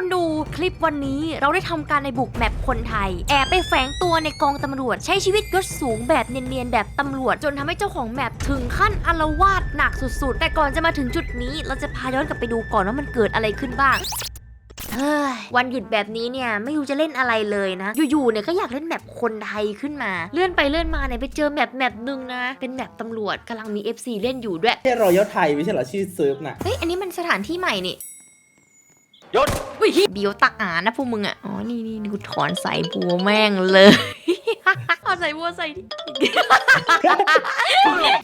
คนดูคลิปวันนี้เราได้ทำการในบุกแมปคนไทย แอบไปแฝงตัวในกองตำรวจ ใช้ชีวิตยศสูงแบบเนียนๆแบบตำรวจ จนทำให้เจ้าของแมปถึงขั้นอารวาสหนักสุดๆ แต่ก่อนจะมาถึงจุดนี้ เราจะพาย้อนกลับไปดูก่อนว่ามันเกิดอะไรขึ้นบ้างเฮ้ยวันหยุดแบบนี้เนี่ยไม่รู้จะเล่นอะไรเลยนะ อยู่ๆเนี่ยก็อยากเล่นแมปคนไทยขึ้นมา เลื่อนไปเลื่อนมาเนี่ยไปเจอแมปแมปหนึ่งนะ เป็นแมปตำรวจกำลังมี FC เล่นอยู่ด้วยแค่รอยัลไทยไม่ใช่เหรอชื่อเซิร์ฟน่ะเฮ้ยอันนี้มันสถานที่ใหม่นี่ ยศอุ้ยเบียวตักอานะพวกมึงอะ อ๋อนี่นี่นี่กูถอนสายบัวแม่งเลยเอาสายบัวใส่ดิ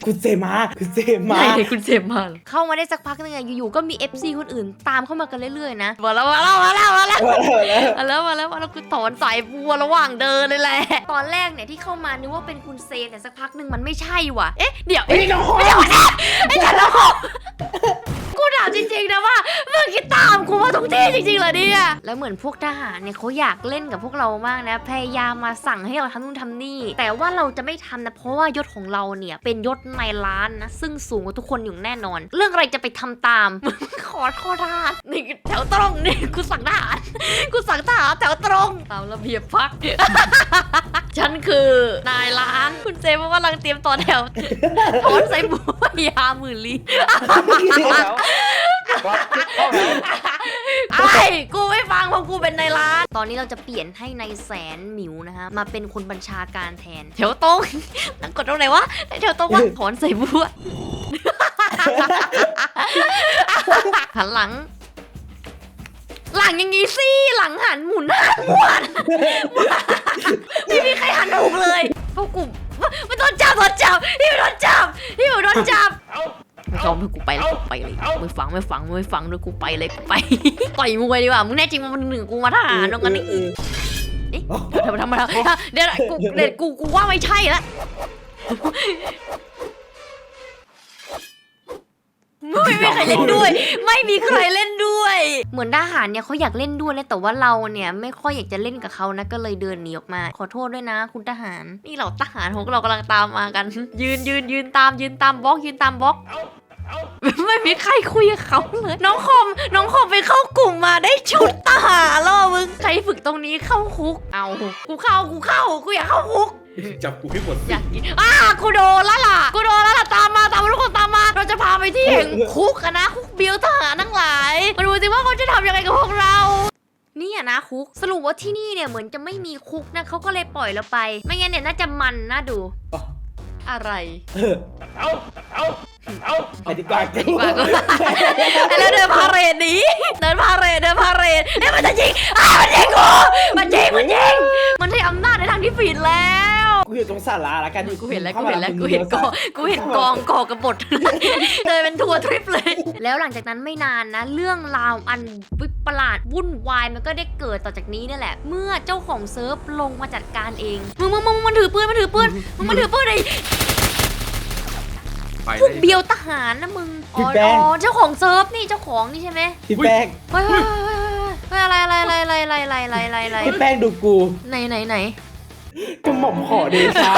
คุณเจมาคุณเจมาไหนคุณเซมมา เข้ามาได้สักพักนึงอะอยู่ๆก็มี FC คนอื่นตามเข้ามากันเรื่อยๆนะมาแล้วมาแล้วมาแล้วมาแล้วมาแล้วมาแล้วมาแล้วมาแล้วกูถอนสายบัวระหว่างเดินเลยแหละ ตอนแรกเนี่ยที่เข้ามานึกว่าเป็นคุณเซนแต่สักพักหนึ่งมันไม่ใช่ว่ะ เอ๊ะ เดี๋ยวเฮ้ยน้องไม่ใช่วะเนี่ยไจริงๆนะว่ามึงคิดตามกูมาทุกที่จริงๆเหรอเนี่ยแล้วเหมือนพวกทหารเนี่ยเขาอยากเล่นกับพวกเรามากนะ พยายามมาสั่งให้เราทำนู่นทำนี่ แต่ว่าเราจะไม่ทำนะ เพราะว่ายศของเราเนี่ยเป็นยศในร้านนะ ซึ่งสูงกว่าทุกคนอยู่แน่นอน เรื่องอะไรจะไปทำตามขอโทษทหารนี่แถวตรงนี่กูสั่งทหารกูสั่งทหารแถวตรงตามระเบียบพัก ฉันคือนายร้าน คุณเจมส์ว่ากำลังเตรียมต่อแถวถอนใส่บัวยาหมื่นลีเข้าแถวเข้าแถวไอ้กูไม่ฟังเพราะกูเป็นนายร้าน ตอนนี้เราจะเปลี่ยนให้นายแสนหมิวนะคะมาเป็นคนบัญชาการแทนแถวตรงนั่งกดตรงไหนวะแถวตรงว่าถอนใส่บัวหันหลัง หลังอย่างงี้สิหลังหันหมุนหันหมุนไม่มีใครหันถูกเลยพวกกูไม่โดนจับโดนจับนี่ไม่โดนจับนี่ไม่โดนจับเอาไม่ยอมให้กูไปเลยกูไปเลยไม่ฟังไม่ฟังไม่ฟังด้วยกูไปเลยกูไปต่อยมวยดีกว่ามึงแน่จริงมันหนึ่งกูมาทหารตรงกันนี่เออเอ๊ะทำไมทำไมทำเดี๋ยวกูเดี๋ยวกูกูว่าไม่ใช่ละ ไม่มีใครเล่นด้วย ไม่มีใครเล่นด้วย เหมือนทหารเนี่ยเขาอยากเล่นด้วยนะแต่ว่าเราเนี่ยไม่ค่อยอยากจะเล่นกับเขานะก็เลยเดินหนีออกมา ขอโทษด้วยนะ คุณทหาร นี่เราทหารของเรากำลังตามมากัน ยืนยืนยืนตามยืนตามบล็อกยืนตามบล็อกเอาเอาไม่มีใครคุยกับเขาเลยน้องคอม น้องคอมไปเข้ากลุ่มมาได้ชุดทหารแล้วอะมึงใครฝึกตรงนี้เข้าคุก เอากูเข้ากูเข้ากูอยากเข้าคุก จับกูให้หมดอยากกินอ้ากูโดนแล้วล่ะกูโดนแล้วล่ะตามมาตามมาทุกคนตามมา เราจะพาไปที่แห่งคุกอะนะคุกเบียวทหารทั้งหลายมาดูสิว่าเขาจะทำยังไงกับพวกเรา นี่อะนะคุกสรุปว่าที่นี่เนี่ยเหมือนจะไม่มีคุกนะเขาก็เลยปล่อยเราไป ไม่งั้นเนี่ยน่าจะมันน่าดู อ๋อ อะไรเออเอาเอาเอาไปดีกว่าดีกว่าก็ แล้วเดินพาเรดหนีเดินพาเรดเดินพาเรดเอ้ยมันจะยิงอ้าวมันยิงกูมันยิงมันยิงมันใช้อำนาจในทางที่ผิดแล้วกู อยู่ตรงศาลาละกันกูเห็นแล้วกูเห็นแล้วกูเห็นกองกูเห็นกองกอกระบดเลยเป็นทัวร์ทริปเลย แล้วหลังจากนั้นไม่นานนะ เรื่องราวอันวิปลาดวุ่นวายมันก็ได้เกิดต่อจากนี้นี่แหละ เมื่อเจ้าของเซิร์ฟลงมาจัดการเองมึงมึงมึงมันถือปืนมันถือปืนมึงมันถือปืนไอพวกเบียวทหารนะมึงอ๋อเจ้าของเซิร์ฟนี่เจ้าของนี่ใช่ไหมพี่แป้งเฮ้ยเฮ้ยเฮ้ยอะไรอะไรอะไรอะไรอะไรอะไรอะไรพี่แป้งดูกูไหนไหนไหน กระหม่อมขอเดชะ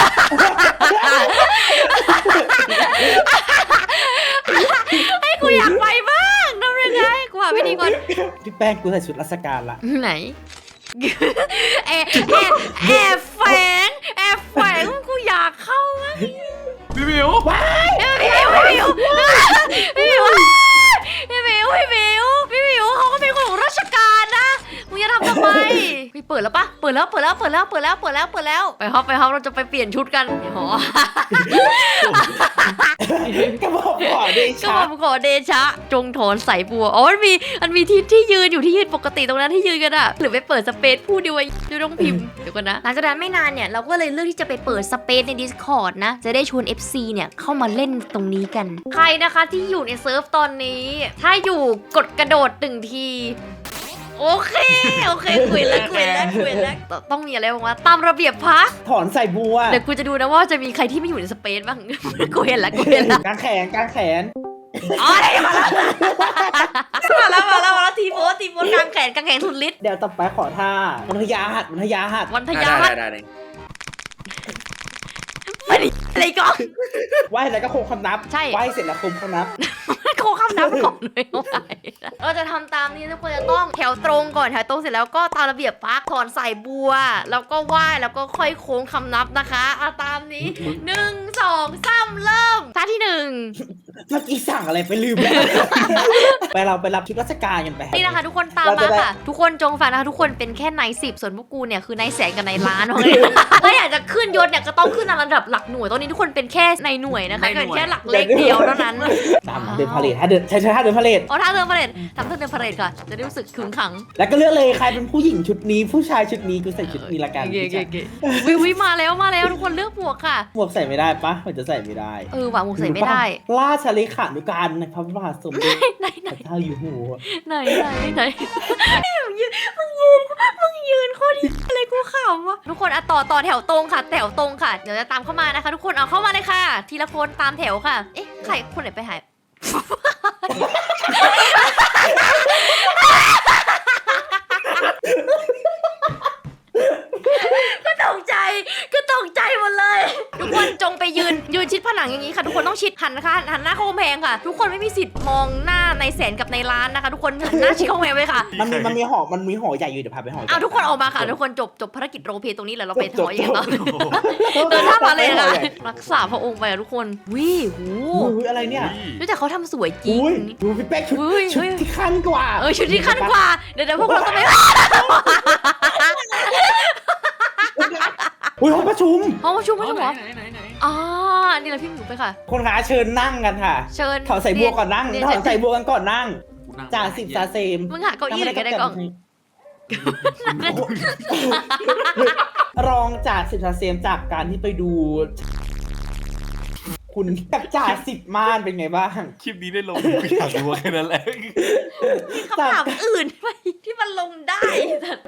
ให้กูอยากไปบ้างทำยังไงกูหาวิธีก่อนพี่แป้งกูใส่ชุดราชการละไหนแอบแอบแอบแฝงแอบแฝงกูอยากเข้ามากพี่มิว เอ้ยพี่มิวพี่มิวพี่มิวพี่มิวพี่มิวพี่มิว ไมพี่เปิดแล้วปะเปิดแล้วเปิดแล้วเปิดแล้วเปิดแล้วเปิดแล้วเปิดแล้ว ไปครับไปครับเราจะไปเปลี่ยนชุดกันหอกระหม่อมขอเดก็ชะมาขอเดชะ จงถอนสายบัวอ๋อมันมีมันมีที่ที่ยืนอยู่ที่ยืนปกติตรงนั้นที่ยืนกันอะหรือไปเปิดสเปซพูดดีวะดูต้องพิมพ์เดี๋ยวก่อนนะหลังจากนั้นไม่นานเนี่ยเราก็เลยเลือกที่จะไปเปิดสเปซใน Discord นะ จะได้ชวน FC เนี่ยเข้ามาเล่นตรงนี้กัน ใครนะคะที่อยู่ในเซิร์ฟตอนนี้ ถ้าอยู่กดกระโดดหนึ่งที โอเค โอเค คุยแล้วคุยแล้วคุยแล้วต้องต้องมีอะไรบ้างวะตามระเบียบพักถอนใส่บัวเดี๋ยวกูจะดูนะว่าจะมีใครที่ไม่อยู่ในสเปซบ้างกูเห็นแล้วกูเห็นแล้วกางแขนกางแขนอ๋อได้มาแล้วมาแล้วมาแล้วมาแล้วทีโพสทีโพสกางแขนกางแขนสุดฤทธิ์เดี๋ยวต่อไปขอท่าวันทยาหัดวันทยาหัดวันทได้ยาได้ได้ได้ไม่ได้อะไรก่อนไหว้แล้วก็คงคำนับใช่ไหว้เสร็จแล้วคงคำนับโคคำนับก่อนเลย เราจะทำตามนี้ทุกคนจะต้องแถวตรงก่อนแถวตรงเสร็จแล้วก็ตามระเบียบพักถอนใส่บัว แล้วก็ไหว้แล้วก็ค่อยโค้งคำนับนะคะเอาตามนี้หนึ่งสองสามเริ่มท่าที่หนึ่ง เมื่อกี้สั่งอะไรไปลืมแล้ว ไปเราไปรับชุดราชการกันไป นี่นะคะ ทุกคนตามเรามาจะได้ค่ะ ทุกคนจงฟังนะคะ ทุกคนเป็นแค่นายสิบส่วนพวกกูเนี่ยคือนายแสนกับนายล้านโอเคถ้าอยากจะขึ้นยศเนี่ยก็ต้องขึ้นระดับหลักหน่วยตอนนี้ทุกคนเป็นแค่นายหน่วยนะคะเป็นแค่หลักเลขเดียวเท่านั้นตามเดินพาเลทถ้าเดินใช่ใช่ถ้าเดินพาเลทเอาท่าเดินพาเหรดทำท่าเดินพาเหรดค่ะ จะได้รู้สึกขึงขัง แล้วก็เลือกเลยใครเป็นผู้หญิงชุดนี้ ผู้ชายชุดนี้กูใส่ชุดนี้ละกันโอเคโอเคโอเควิววิมาแล้วมาแล้วทุกคนเลือกหมวกค่ะหมวกใส่ไม่ได้ปะมันจะใส่ไม่ได้เออว่ะหมวกใส่ไม่ได้ราชเลขานุการในพระบาทสมเด็จไหนไหนพระเจ้าอยู่หัวไหนไหนไหนมึงยืนมึงยืนมึงยืนโคตรอะไรกูขำวะทุกคนอะต่อต่อแถวตรงค่ะ แถวตรงค่ะ เดี๋ยวจะตามเข้ามานะคะ ทุกคนเอาเข้ามาเลยค่ะ ทีละคนตามแถวค่ะ เอ๊ะใครคนไหนไปหาย ก็ตกใจก็ตกใจหมดเลย ทุกคนจงไปยืนยืนชิดผนั งอย่างนี้ค่ะทุกคนต้องชิดหันนะคะหันหน้าเข้ากำแพงค่ะ ทุกคนไม่มีสิทธิ์มองหน้าในแสนกับในร้านนะคะ ทุกคนหันหน้าชิดเข้ากำแพงไว้ค่ะมันมีมันมีหอมันมีหอใหญ่อยู่เดี๋ยวพาไปหอใหญ่ เอาทุกคนออกมาค่ะ ทุกคนจบจบภารกิจโรลเพลย์ตรงนี้แล้วเราไปจถบอยจอย่างบต่อเดินท่ามาเลยนะรักษาพระองค์ไปอะทุกคนวิหูอุ้ยอะไรเนี่ยรู้แต่เขาทำสวยจริงอุ้ยดูพี่แป๊กชุดอุ้ยชุดอุ้ยที่ขั้นกว่าเออชุดที่ขั้นกว่าเดี๋ยวเดี๋ยวพวกเราต้องไปอุ้ยห้องประชุมห้องประชุมห้องประชุมเหรอ ไหนไหนไหนอ๋อ นี่แหละพี่หมิวไปค่ะคนขาเชิญนั่งกันค่ะเชิญถอดใส่บัวก่อนนั่งเรียถอดใส่บัวกันก่อนนั่งกูนั่งจ่าสิบจ่าเซมมึงหาเก้าอี้หรือแกได้กล่องรองจ่าสิบจ่าเซมจากการที่ไปดู คุณกับจ่าสิบม่านเป็นไงบ้าง คลิปนี้ได้ลงกูอยากรู้แค่นั้นแหละคำถามอื่นไปที่มันลงได้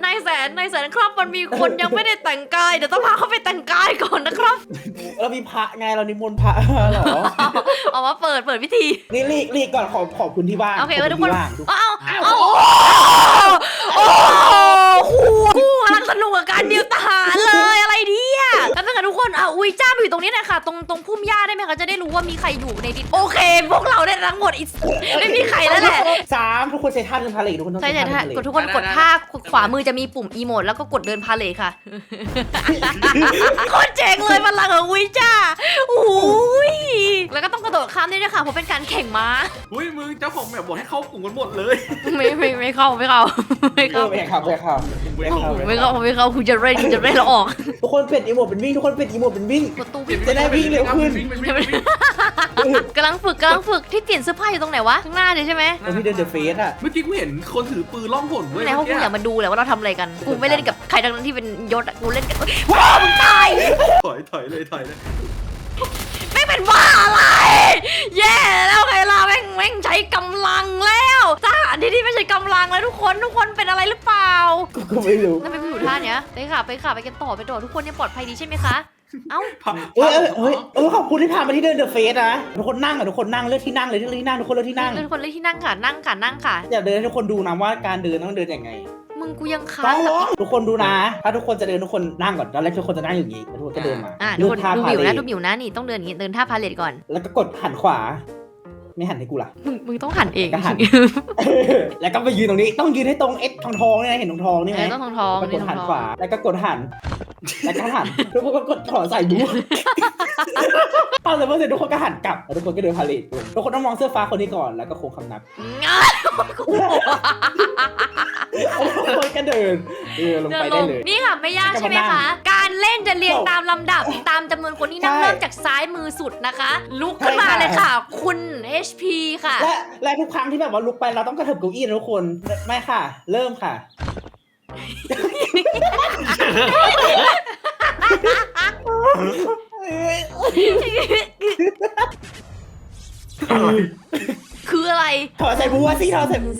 นายแสนนายแสนครับมันมีคนยังไม่ได้แต่งกายเดี๋ยวต้องพาเขาไปแต่งกายก่อนนะครับเรามีพระไงเรานิมนต์พระมาเหรอออกมาเปิดเปิดพิธีนี่รีกรีกก่อนขอขอบคุณที่ว่างโอเคขเออบอทุกคุคณนที่ว่างทุกเอาเอาเอาโอ้โหกูกำลังสนุกกับการเดียว อะอุ้ยจ้ามาอยู่ตรงนี้หน่อยค่ะตรงตรงพุ่มหญ้าได้ไหมคะจะได้รู้ว่ามีใครอยู่ในดินโอเค พวกเราได้ทั้งหมดอีกไม่มีใครแล้วแหละสามทุกคนใช้ท่าเดินพาเลททุกคนต้องใช่ใช้ใช่ท่าใช่เดินพาเลกดททุกคนกดท่าขวามือจะมีปุ่มอีโมดแล้วก็กดเดินพาเลทค่ะโคตรเจ๋งเลยพลังของวิจ้าโอ้ยแล้วก็ต้องกระโดดข้ามได้ด้วยค่ะเพราะเป็นการแข่งม้าอุ้ยมึงเจ้าของแบบบอกให้เข้ากลุ่มกันหมดเลย ไม่ไม่ไม่เข้าไม่เข้าไม่เอเข้าอไปครับไปครับไม่เข้าไม่เข้าไม่เข้าคุณจะเล่นคุณจะเล่นเราออกทุกคนเปลี่ยนอีโมดเป็นวิ่งทุกคนเปลี่ยนอีโมดเป็นวิ่งประตูจะได้วิ่งเร็วขึ้น วิ่งวิ่งวิ่งวิ่งกำลังฝึกกำลังฝึกที่เปลี่ยนเสื้อผ้าอยู่ตรงไหนวะข้างหน้าเลยใช่ไหมแล้วพี่เดินเดอะเฟสอะเมื่อกี้กูเห็นคนถือปืนล่องหนเว้ยไหนพวกกูเมื่ออยากมาดูแหละว่าเราทำอะไรกันกูไม่เล่นกับใครทั้งนั้นที่เป็นยศอะกูเล่นกับว้าวมึงตายถอยถอยเลยถอยเลยไม่เป็นบ้าอะไรแย่แล้วไงล่ะแม่งแม่งใช้กำลังแล้วทหารที่นี่ไม่ใช่กำลังแล้วทุกคนทุกคนเป็นอะไรหรือเปล่า กูก็ไม่รู้ นั่นเป็นผู้อยู่ท่าเนี้ยไปค่ะไปค่ะไปกันต่อไปต่อทุกคนยังปลอดภัยดีใช่ไหมคะ เอ้าเอ้ยเอ้ยเอ้ยเอ้ยขอบคุณที่พามาที่เดินเดอะเฟสนะทุกคนนั่งอะทุกคนนั่งเลือกที่นั่งเลยเลือกที่นั่งทุกคนเลือกที่นั่งทุกคนเลยที่นั่งค่ะนั่งค่ะนั่งค่ะอยากเดินให้ทุกคนดูนะว่าการเดินต้องเดินยังไงมึงกูยังค้าต้องงลกับองทุกคนดูนะ ถ้าทุกคนจะเดินทุกคนนั่งก่อนตอนแรกทุกคนจะนั่งอย่างนี้แล้วทุกคนก็เดินมาอะทุเลืกอคกนท่าดูพาบิวเลนะทดูบิวนะนี่ต้องเดินอย่างนี้เดินท่าพาเลทก่อน แล้วก็กดหันขวา ไม่หันให้กูล่ะมึงมึงต้องหันเองก็หันแล้วก็ไปยืนตรงนี้ต้องยืนให้ตรงเอ็ดทองทองๆเนี่ยนะเห็นทองทองๆนี่ไหมเออต้องทองทองแล้วก็กนี่ดทหัอนงทขอวางแล้วก็กดหัน แล้วก็หันทุกคนก็กดถอดใส่บูตอนเสร็จเมื่อเสร็จทุกคนก็หันกลับแล้วทุกคนก็เดินพาเลททุกคนต้องมองเสื้อฟ้าคนนี้ก่อนแล้วก็โค้งคำนับง่ายทุกคนก็เดินเออลงเดิไปนลได้งเลย นี่ค่ะไม่ยากใช่ไหมคะ การเล่นจะเรียงตามลำดับ ตามจำนวนคนที่นั่งใช่เริ่มจากซ้ายมือสุดนะคะ ลุกขึ้นมาใช่ค่ะเลยค่ะ คุณ HP ค่ะ และและทุกครั้งที่แบบว่าลุกไปเราต้องกระเถิบเก้าอี้นะทุกคน ไม่ค่ะ เริ่มค่ะ คืออะไร ถอดใส่บัวสิถอดใส่บัว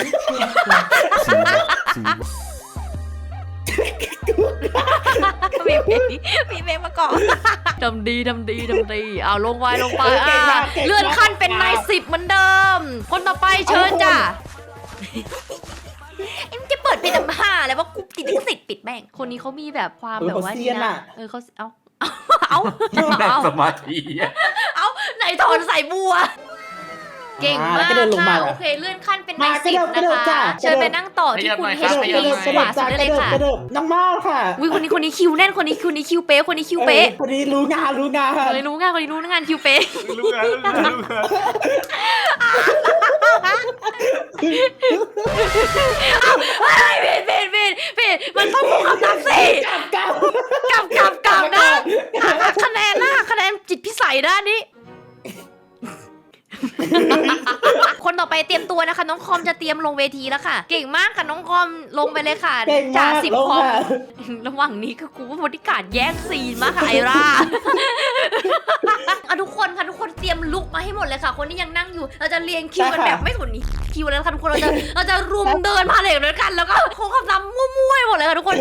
มีเพลงมีเพลงประกอบทำดีทำดีทำดีเอาลงไว้ลงไปเก่งอะมากก่งมากเลื่อนขั้นเป็นนายสิบเหมือนเดิม คนต่อไปเชิญจ้ะ ติดลิขสิทธิ์ปิดแม่ง คนนี้เขามีแบบความเออแบบว่าเขาเซียนนะอะเออเขาเอาเอาเอานั่งเอาสมาธิอะไหนถอนใส่บัว เก่งอ่มากแล้วก็เดินลงมาค่ะโอเคเลื่อนขั้นเป็นมาไอสิบกระนะโดดคะกระโดดจ้ะ เชิญไปนั่งต่อที่คุณขเฮยัชบพีหน่อยกคระรับโดดขกระโดวาดสุดได้เลยค่ะจ้ากระโดดกระโดดน้องมาค่ะอุ้ยคนนี้คนนี้คิวแน่นคนนี้คนนี้คิวเป๊ะคนนี้คิวเป๊ะออคนนี้รู้งานรู้งานคนนี้รู้งานคนนี้รู้งานคิวเป๊ะรู้งานรู้งานรู้งานเฮ้ยผิดผิดผิดผิดมันต้องพูดคำนั้นสิกลับกลับกลับกลับ คนต่อไปเตรียมตัวนะคะ น้องคอมจะเตรียมลงเวทีแล้วค่ะ เก่งมากค่ะน้องคอมลงไปเลยค่ะเก่งจ่ามากสิบลงคอมค่ะ ระหว่างนี้ก็กูว่าบริการแย่งซีนมากค่ะไอร่าอะทุกคนค่ะทุกคนเตรียมลุกมาให้หมดเลยค่ะ คนที่ยังนั่งอยู่ เราจะเรียงคิวกันได้แบค่ะบไม่สนคิวแล้วค่ะทุกคนเราจะเราจะรุมเดินพาเลทด้วยกันแล้วก็โค้งคำรำมั่วๆให้หมดเลยค่ะทุกคน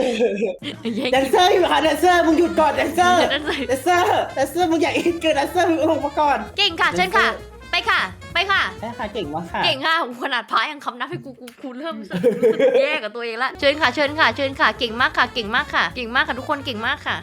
แย่งแดนเซอร์อยู่ค่ะแดนเซอร์มึงหยุดก่อนแดนเซอร์นั่นเลยแดนเซอร์แดนเซอร์มึงอย่าอินเกินแดนเซอร์มึงลงมาก่อน เก่งค่ะเชิญค่ะ ไปค่ะ ไปค่ะ ใช่ค่ะเก่งมากค่ะ เก่งค่ะขนาดพระยังคำนับให้กูกูกูเริ่มรู้สึกแย่กับตัวเองละเชิญค่ะเชิญค่ะเชิญค่ะเก่งมากค่ะ เก่งมากค่ะ เก่งมากค่ะทุกคนเก่งมากค่ะ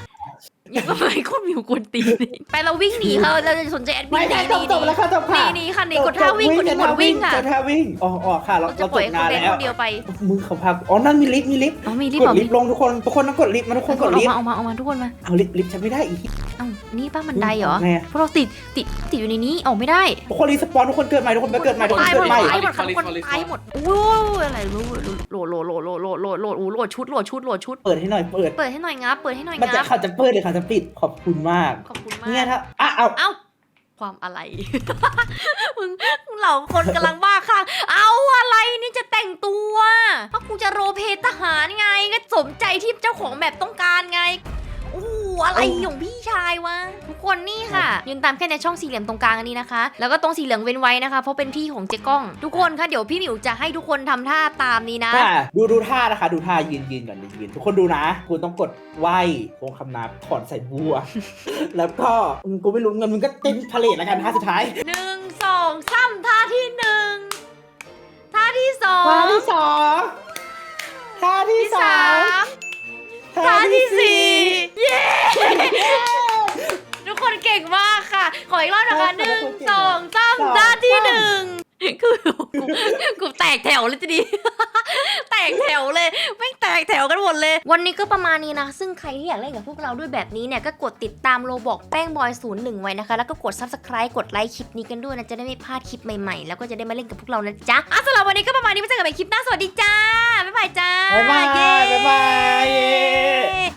ยังไม่คนมิวกวนตีนอีกไปเราวิ่งหนีค่ะเราจะสนใจแอดมิไม่นหได้นีจบจบแล้วค่ะจบหนีค่ะหนีค่ะหนีกดท่าวิ่งกดที่หมดวิ่งค่ะกดท่าวิ่งอ๋ออ๋อค่ะ เราเราจะเราปจล่อยบให้งาเขานเป็นแล้ควนเดียวไปมึงเขาพาอ๋อนั่นมีลิฟต์มีลิฟต์อ๋อมีรีบกดบอกลิฟต์ลงทุกคนทุกคนต้องกดลิฟต์มาทุกคนกกดดลิฟต์เอามาเอามาเอามาทุกคนมาเอาลิฟต์ลิฟต์ฉันไม่ได้อีกเอ้า นี่ป้าบันไดเหรอ ไงอะ พวกเราติดติดติดอยู่ในนี้ออกไม่ได้ทุกคนรีสปอนทุกคนเกิดใหม่ทุกคนไปเกิดใหม่ทุกคนตายหเกิมดดใหม่ ตายหมดค่ะทุกคนตายหมดโอ้ยอะไรรู้โหลดโหลดโหลดโหลดโหลดโหลดโหลดโหลดโหลดโหลดชุดโหลดชุดโหลดชุด เปิดให้หน่อยเปิด เปิดให้หน่อยงับเปิดให้หน่อยมันจะงับเขาจะเปิดหรือเขาจะปิดขอบคุณมาก ขอบคุณมาเนี่ยกถ้าอะเอาเอ้าความอะไร มึงมึงเหล่าคนกำลังบ้าคลั่งเอาอะไรนี่จะแต่งตัวเพราะกูจะโรลเพลย์ทหารไงก็สมใจที่เจ้าของแบบต้องการไงโอ้โหอะไรของพี่ชายวะทุกคนนี่ค่ะ ยืนตามแค่ในช่องสี่เหลี่ยมตรงกลางอันนี้นะคะ แล้วก็ตรงสีเหลืองเว้นไว้นะคะ เพราะเป็นที่ของเจ๊ก้อง ทุกคนคะเดี๋ยวพี่หมิวจะให้ทุกคนทำท่าตามนี้นะค่ะดูดูท่านะคะ ดูท่ายืนยืนก่อนยืนยืนทุกคนดูนะคุณต้องกดไหวโค้งคำนับถอนใส่บัว แล้วก็อืมกูไม่รู้เงินมึงก็เต้นพาเลทแล้วกันท่าสุดท้ายหนึ่งสองสามท่าที่หนึ่งท่าที่สองท่าที่สองท่าที่ที่สาสาม มท่าที่สี่เย้ทุกคนเก่งมากค่ะ ขออีกรอบนะคะหนึ่งสองสามท่าที่หนึ่ง คือกูกูแตกแถวเลยทีนี้แตกแถวเลยไม่แตกแถวกันหมดเลย วันนี้ก็ประมาณนี้นะ ซึ่งใครที่อยากเล่นกับพวกเราด้วยแบบนี้เนี่ย ก็กดติดตามโลบอกแป้งบอยศูนย์หนึ่งไว้นะคะ แล้วก็กด subscribe กดไลค์คลิปนี้กันด้วยนะ จะได้ไม่พลาดคลิปใหม่ๆ แล้วก็จะได้มาเล่นกับพวกเรานะจ๊ะอะสำหรับวันนี้ก็ประมาณนี้ไว้เจอกันใหม่คลิปหน้าสวัสดีจ้าบ๊ายบายจ้าบ๊ายบายเย้บ๊ายบาย